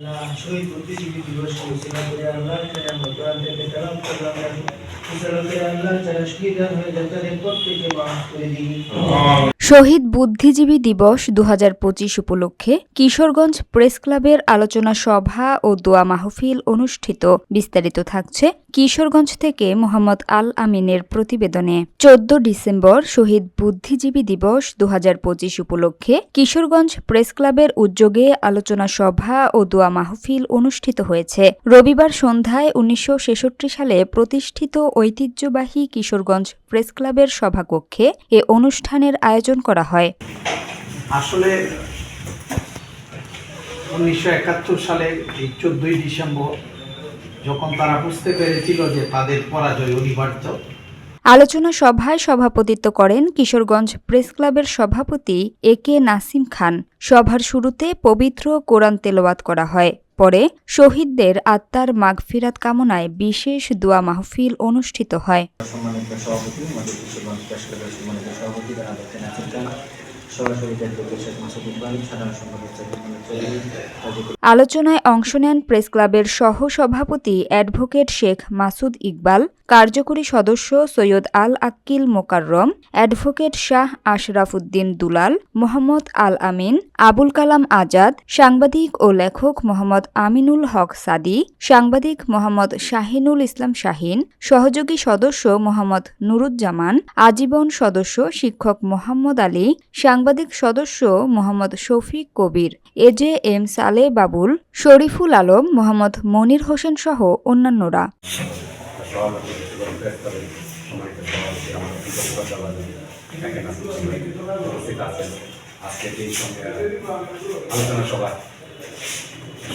শহীদ বুদ্ধিজীবী দিবস ঘোষণা করে আল্লাহ আমরা কোরআন থেকে তেলাওয়াত করলাম করে আল্লাহ যারা শহীদ হয়ে যায় তাদের প্রত্যেকে মাফ করে দিন শহীদ বুদ্ধিজীবী দিবস দু হাজার পঁচিশ উপলক্ষে কিশোরগঞ্জ প্রেস ক্লাবের আলোচনা সভা ও দোয়া মাহফিল অনুষ্ঠিত। বিস্তারিত থাকছে কিশোরগঞ্জ থেকে মোহাম্মদ আল আমিনের প্রতিবেদনে। চোদ্দ ডিসেম্বর শহীদ বুদ্ধিজীবী দিবস দু হাজার পঁচিশ উপলক্ষে কিশোরগঞ্জ প্রেস ক্লাবের উদ্যোগে আলোচনা সভা ও দোয়া মাহফিল অনুষ্ঠিত হয়েছে। রবিবার সন্ধ্যায় উনিশশো ছেষট্টি সালে প্রতিষ্ঠিত ঐতিহ্যবাহী কিশোরগঞ্জ প্রেস ক্লাবের সভাকক্ষে এ অনুষ্ঠানের আয়োজন করা হয়। আসলে উনিশশো একাত্তর সালে এই চোদ্দই ডিসেম্বর যখন তারা বুঝতে পেরেছিল যে তাদের পরাজয় অনিবার্য আলোচনা সভায় সভাপতিত্ব করেন কিশোরগঞ্জ প্রেস ক্লাবের সভাপতি এ কে নাসিম খান। সভার শুরুতে পবিত্র কোরআন তেলাওয়াত করা হয়। পরে শহীদদের আত্মার মাগফিরাত কামনায় বিশেষ দোয়া মাহফিল অনুষ্ঠিত হয়। আলোচনায় অংশ নেন প্রেস ক্লাবের সহ সভাপতি অ্যাডভোকেট শেখ মাসুদ ইকবাল, কার্যকরী সদস্য সৈয়দ আল আক্কিল মোকাররম, অ্যাডভোকেট শাহ আশরাফ উদ্দিন দুলাল, মোহাম্মদ আল আমিন, আবুল কালাম আজাদ, সাংবাদিক ও লেখক মোহাম্মদ আমিনুল হক সাদি, সাংবাদিক মোহাম্মদ শাহিনুল ইসলাম শাহিন, সহযোগী সদস্য মোহাম্মদ নুরুজ্জামান, আজীবন সদস্য শিক্ষক মোহাম্মদ আলী সাংবাদিক সদস্য Mohammad Shafiq Kabir A J M. Saleh Babul, Shariful Alam, Mohammad Monir Hossain সহ অন্যান্যরা। আজকে এই সঙ্গে আলোচনা সভা,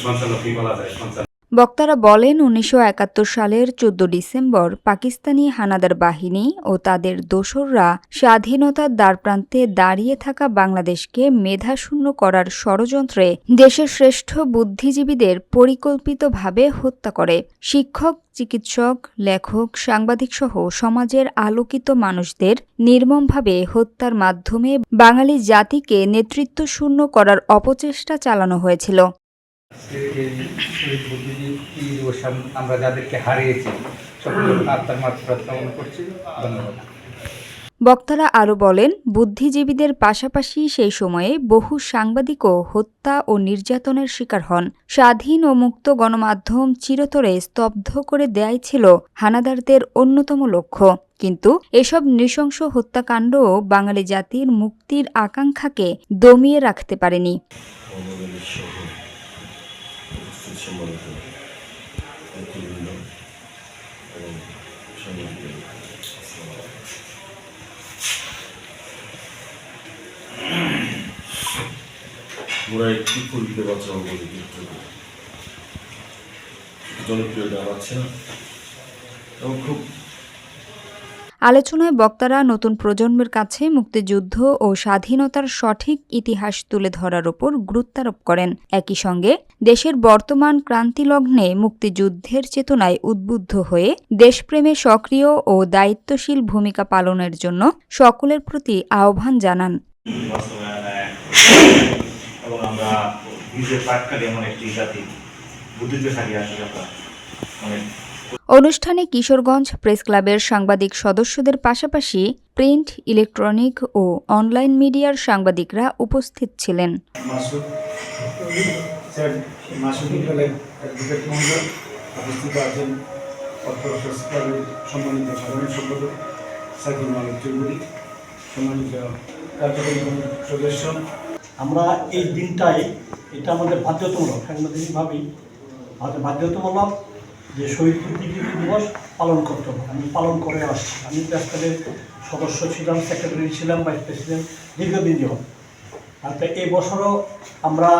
সঞ্চালক কি বলা যায়? সঞ্চালক বক্তারা বলেন, উনিশশো একাত্তর সালের চোদ্দ ডিসেম্বর পাকিস্তানি হানাদার বাহিনী ও তাদের দোসররা স্বাধীনতার দ্বারপ্রান্তে দাঁড়িয়ে থাকা বাংলাদেশকে মেধাশূন্য করার ষড়যন্ত্রে দেশের শ্রেষ্ঠ বুদ্ধিজীবীদের পরিকল্পিতভাবে হত্যা করে। শিক্ষক, চিকিৎসক, লেখক, সাংবাদিকসহ সমাজের আলোকিত মানুষদের নির্মমভাবে হত্যার মাধ্যমে বাঙালি জাতিকে নেতৃত্বশূন্য করার অপচেষ্টা চালানো হয়েছিল। আমরা যাদেরকে হারিয়েছি আত্মার মাত্রা কামনা করছি। ধন্যবাদ। বক্তারা আরও বলেন বুদ্ধিজীবীদের পাশাপাশি সেই সময়ে বহু সাংবাদিকও হত্যা ও নির্যাতনের শিকার হন। স্বাধীন ও মুক্ত গণমাধ্যম চিরতরে স্তব্ধ করে দেয়াই ছিল হানাদারদের অন্যতম লক্ষ্য। কিন্তু এসব নৃশংস হত্যাকাণ্ডও বাঙালি জাতির মুক্তির আকাঙ্ক্ষাকে দমিয়ে রাখতে পারেনি। সম্মানিত নেতৃবৃন্দ এবং আলাইকুম। মোরা একটি ফুলকে বাঁচাও বলে কিন্তু জনপ্রিয় গান আছে না এবং খুব আলোচনায় বক্তারা নতুন প্রজন্মের কাছে মুক্তিযুদ্ধ ও স্বাধীনতার সঠিক ইতিহাস তুলে ধরার ওপর গুরুত্বারোপ করেন। একই সঙ্গে দেশের বর্তমান ক্রান্তিলগ্নে মুক্তিযুদ্ধের চেতনায় উদ্বুদ্ধ হয়ে দেশপ্রেমে সক্রিয় ও দায়িত্বশীল ভূমিকা পালনের জন্য সকলের প্রতি আহ্বান জানান। আমরা এমন একটি জাতি অনুষ্ঠানে কিশোরগঞ্জ প্রেস ক্লাবের সাংবাদিক সদস্যদের পাশাপাশি প্রিন্ট, ইলেকট্রনিক ও অনলাইন মিডিয়ার সাংবাদিকরা উপস্থিত ছিলেন। আমরা এই দিনটাই এটা আমাদের বাধ্যতামূলক সাংবিধানিকভাবেই আমাদের বাধ্যতামূলক। যে শহীদ বুদ্ধিজীবী দিবস পালন করতে হবে। আমি পালন করে আসছি। আমি প্রেসক্লাবের সদস্য ছিলাম সেক্রেটারি ছিলাম ভাইস প্রেসিডেন্ট দীর্ঘদিন যাবত আর তাই এই বছরও আমরা,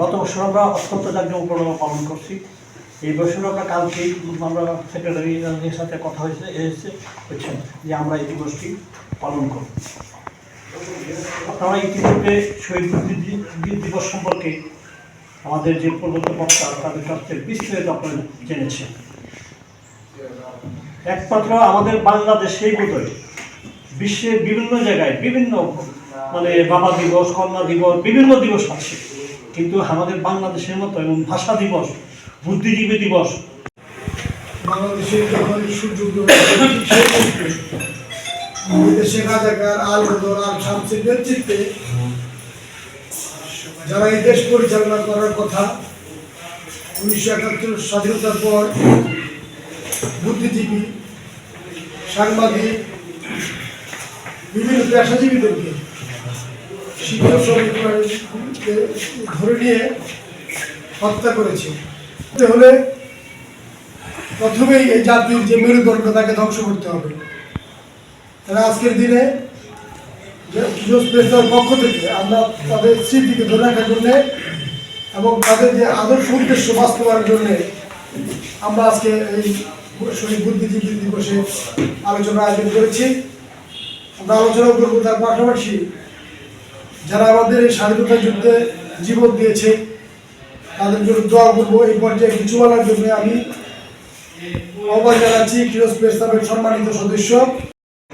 গত বছর আমরা অত্যন্ত জাঁকজমকপূর্ণ পালন করছি। এই বছরও আমরা কালকেই আমরা সেক্রেটারির সাথে কথা হয়েছে এসেছে হচ্ছেন যে আমরা এই দিবসটি পালন করব। আপনারা ইতিপূর্বে শহীদ বুদ্ধিজীবী দিবস সম্পর্কে আমাদের যে প্রদত্ত বক্তা, তাদের কাছ থেকে বিস্তারিত আপনারা জেনেছেন। একমাত্র আমাদের বাংলাদেশেই বোধহয় বিশ্বের বিভিন্ন জায়গায় বিভিন্ন মানে বাবা দিবস, কন্যা দিবস, বিভিন্ন দিবস আছে। কিন্তু আমাদের বাংলাদেশের মতো এবং ভাষা দিবস, বুদ্ধিজীবী দিবস বাংলাদেশের যখন আল আল নেতৃত্বে যারা এই দেশ পরিচালনা করার কথা, উনিশশো একাত্তর স্বাধীনতার পর বুদ্ধিজীবী, সাংবাদিক, বিভিন্ন পেশাজীবীদেরকে শিক্ষক শ্রমিককে ধরে নিয়ে হত্যা করেছে। হলে প্রথমেই এই জাতির যে মেরুদণ্ড, তাকে ধ্বংস করতে হবে। তারা আজকের দিনে কিরোজ প্রেসের পক্ষ থেকে আমরা তাদের স্মৃতিকে ধরে রাখার জন্য এবং তাদের যে আদর্শ উদ্দেশ্য বাস্তবায়নের জন্য আমরা আজকে এই শহীদ বুদ্ধিজীবী দিবসে আলোচনা আয়োজন করেছি। আমরা আলোচনা করব তার পাশাপাশি যারা আমাদের এই স্বাধীনতা যুদ্ধে জীবন দিয়েছে, তাদের জন্য দোয়া করব এই পর্যায়ে কিছু বলার জন্য আমি আহ্বান জানাচ্ছি কিরোজ প্রেস সম্মানিত সদস্য।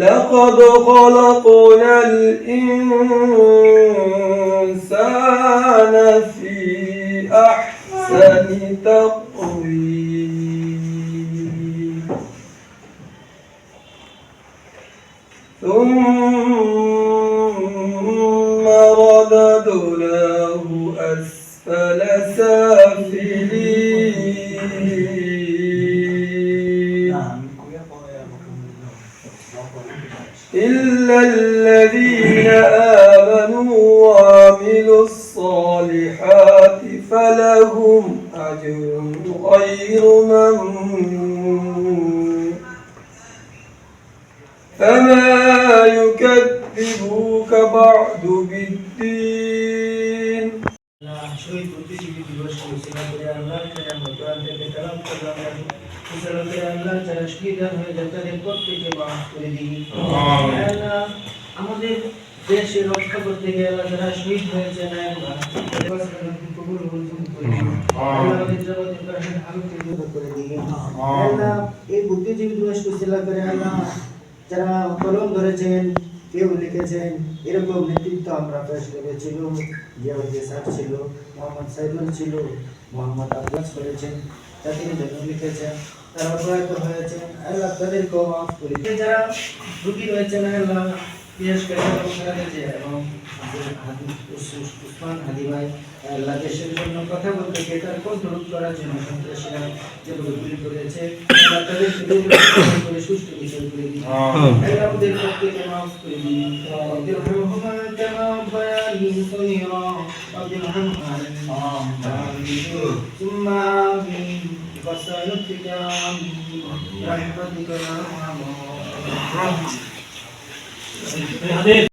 لقد خلقنا الإنسان في أحسن تقويم. ثم إلا الذين آمنوا وعملوا الصالحات فلهم أجر غير ممنون. فما يكذبوك بعد بالدين. شوي كنت شيء في الوجه وسيرة الله كلام وكلام كلام كلام আল্লাহ যারা শহীদ হয়ে যায় তাদের প্রত্যেককে মাফ করে দিন আল্লাহ আমাদের দেশে রক্ষা করতে গিয়ে আল্লাহ যারা শহীদ হয়েছে না আল্লাহ কবুল মঞ্জুর করে দিন আল্লাহ আমাদের জগতের কাছে আলোকে করে দিন আল্লাহ এই বুদ্ধিজীবী দিবস ঘোষণা করে আল্লাহ যারা কলম ধরেছেন কেউ লিখেছেন এরকম নেতৃত্ব আমরা পেশ করেছিল জিয়াউদ্দিন স্যার ছিল মোহাম্মদ সাইদুল ছিল মোহাম্মদ আব্বাস করেছেন জন্য লিখেছেন তারা প্রয়াত হয়েছেন আল্লাহ তাদেরকেও মাফ করে দিন। যারা রুগী রয়েছেন আল্লাহ বিশেষ করে এবং খালেদা এবং আমাদের হাদি- উস- উসমান হাদি ভাই আল্লাহ দেশের জন্য কথা বলতে গিয়ে তার কন্ট্রোল করার জন্য সন্ত্রাসীরা যেগুলো গুলি করেছে আল্লাহ তাদেরকে দৌড়ে করে সুষ্ঠু বিচার করে দিন আল্লাহ আমাদের প্রত্যেকে মাফ করে দিন رب ارحمهما كما ربياني صغيرا رب ارحمهما آمين ثم آمين بصائرك آمين برحمتك يا أرحم الراحمين